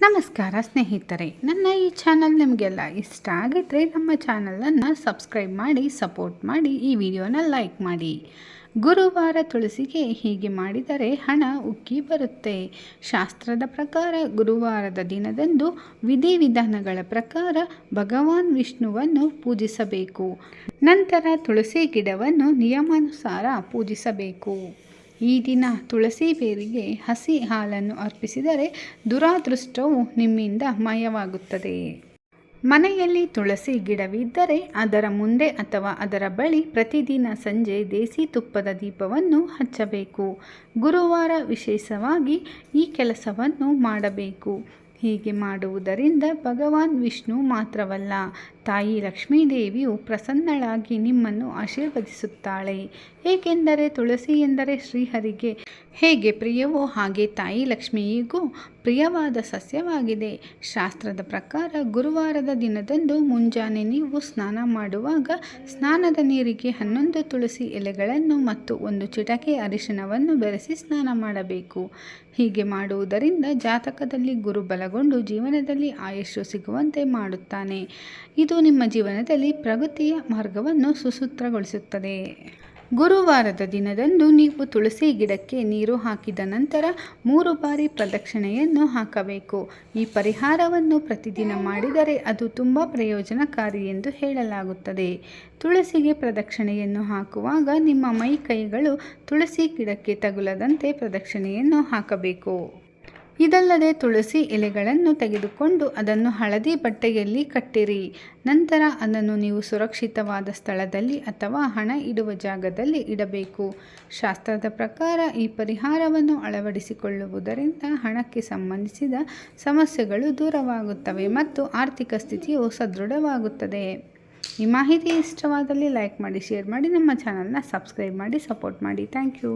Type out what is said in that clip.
ನಮಸ್ಕಾರ ಸ್ನೇಹಿತರೆ, ನನ್ನ ಈ ಚಾನಲ್ ನಿಮಗೆಲ್ಲ ಇಷ್ಟ ಆಗಿದ್ದರೆ ನಮ್ಮ ಚಾನಲನ್ನು ಸಬ್ಸ್ಕ್ರೈಬ್ ಮಾಡಿ, ಸಪೋರ್ಟ್ ಮಾಡಿ, ಈ ವಿಡಿಯೋನ ಲೈಕ್ ಮಾಡಿ. ಗುರುವಾರ ತುಳಸಿಗೆ ಹೀಗೆ ಮಾಡಿದರೆ ಹಣ ಉಕ್ಕಿ ಬರುತ್ತೆ. ಶಾಸ್ತ್ರದ ಪ್ರಕಾರ ಗುರುವಾರದ ದಿನದಂದು ವಿಧಿ ವಿಧಾನಗಳ ಪ್ರಕಾರ ಭಗವಾನ್ ವಿಷ್ಣುವನ್ನು ಪೂಜಿಸಬೇಕು. ನಂತರ ತುಳಸಿ ಗಿಡವನ್ನು ನಿಯಮಾನುಸಾರ ಪೂಜಿಸಬೇಕು. ಈ ದಿನ ತುಳಸಿ ಬೇರಿಗೆ ಹಸಿ ಹಾಲನ್ನು ಅರ್ಪಿಸಿದರೆ ದುರಾದೃಷ್ಟವು ನಿಮ್ಮಿಂದ ಮಾಯವಾಗುತ್ತದೆ. ಮನೆಯಲ್ಲಿ ತುಳಸಿ ಗಿಡವಿದ್ದರೆ ಅದರ ಮುಂದೆ ಅಥವಾ ಅದರ ಬಳಿ ಪ್ರತಿದಿನ ಸಂಜೆ ದೇಸಿ ತುಪ್ಪದ ದೀಪವನ್ನು ಹಚ್ಚಬೇಕು. ಗುರುವಾರ ವಿಶೇಷವಾಗಿ ಈ ಕೆಲಸವನ್ನು ಮಾಡಬೇಕು. ಹೀಗೆ ಮಾಡುವುದರಿಂದ ಭಗವಾನ್ ವಿಷ್ಣು ಮಾತ್ರವಲ್ಲ, ತಾಯಿ ಲಕ್ಷ್ಮೀದೇವಿಯು ಪ್ರಸನ್ನಳಾಗಿ ನಿಮ್ಮನ್ನು ಆಶೀರ್ವದಿಸುತ್ತಾಳೆ. ಏಕೆಂದರೆ ತುಳಸಿ ಎಂದರೆ ಶ್ರೀಹರಿಗೆ ಹೇಗೆ ಪ್ರಿಯವೋ ಹಾಗೆ ತಾಯಿ ಲಕ್ಷ್ಮಿಯಿಗೂ ಪ್ರಿಯವಾದ ಸಸ್ಯವಾಗಿದೆ. ಶಾಸ್ತ್ರದ ಪ್ರಕಾರ ಗುರುವಾರದ ದಿನದಂದು ಮುಂಜಾನೆ ನೀವು ಸ್ನಾನ ಮಾಡುವಾಗ ಸ್ನಾನದ ನೀರಿಗೆ ಹನ್ನೊಂದು ತುಳಸಿ ಎಲೆಗಳನ್ನು ಮತ್ತು ಒಂದು ಚಿಟಕೆ ಅರಿಶಿಣವನ್ನು ಬೆರೆಸಿ ಸ್ನಾನ ಮಾಡಬೇಕು. ಹೀಗೆ ಮಾಡುವುದರಿಂದ ಜಾತಕದಲ್ಲಿ ಗುರು ಬಲಗೊಂಡು ಜೀವನದಲ್ಲಿ ಆಯುಷ್ಯು ಸಿಗುವಂತೆ ಮಾಡುತ್ತಾನೆ. ಇದು ನಿಮ್ಮ ಜೀವನದಲ್ಲಿ ಪ್ರಗತಿಯ ಮಾರ್ಗವನ್ನು ಸುಸೂತ್ರಗೊಳಿಸುತ್ತದೆ. ಗುರುವಾರದ ದಿನದಂದು ನೀವು ತುಳಸಿ ಗಿಡಕ್ಕೆ ನೀರು ಹಾಕಿದ ನಂತರ ಮೂರು ಬಾರಿ ಪ್ರದಕ್ಷಿಣೆಯನ್ನು ಹಾಕಬೇಕು. ಈ ಪರಿಹಾರವನ್ನು ಪ್ರತಿದಿನ ಮಾಡಿದರೆ ಅದು ತುಂಬ ಪ್ರಯೋಜನಕಾರಿ ಎಂದು ಹೇಳಲಾಗುತ್ತದೆ. ತುಳಸಿಗೆ ಪ್ರದಕ್ಷಿಣೆಯನ್ನು ಹಾಕುವಾಗ ನಿಮ್ಮ ಮೈ ಕೈಗಳು ತುಳಸಿ ಗಿಡಕ್ಕೆ ತಗುಲದಂತೆ ಪ್ರದಕ್ಷಿಣೆಯನ್ನು ಹಾಕಬೇಕು. ಇದಲ್ಲದೆ ತುಳಸಿ ಎಲೆಗಳನ್ನು ತೆಗೆದುಕೊಂಡು ಅದನ್ನು ಹಳದಿ ಬಟ್ಟೆಯಲ್ಲಿ ಕಟ್ಟಿರಿ. ನಂತರ ಅದನ್ನು ನೀವು ಸುರಕ್ಷಿತವಾದ ಸ್ಥಳದಲ್ಲಿ ಅಥವಾ ಹಣ ಇಡುವ ಜಾಗದಲ್ಲಿ ಇಡಬೇಕು. ಶಾಸ್ತ್ರದ ಪ್ರಕಾರ ಈ ಪರಿಹಾರವನ್ನು ಅಳವಡಿಸಿಕೊಳ್ಳುವುದರಿಂದ ಹಣಕ್ಕೆ ಸಂಬಂಧಿಸಿದ ಸಮಸ್ಯೆಗಳು ದೂರವಾಗುತ್ತವೆ ಮತ್ತು ಆರ್ಥಿಕ ಸ್ಥಿತಿಯು ಸದೃಢವಾಗುತ್ತದೆ. ಈ ಮಾಹಿತಿ ಇಷ್ಟವಾದಲ್ಲಿ ಲೈಕ್ ಮಾಡಿ, ಶೇರ್ ಮಾಡಿ, ನಮ್ಮ ಚಾನಲ್ನ ಸಬ್ಸ್ಕ್ರೈಬ್ ಮಾಡಿ, ಸಪೋರ್ಟ್ ಮಾಡಿ. Thank you.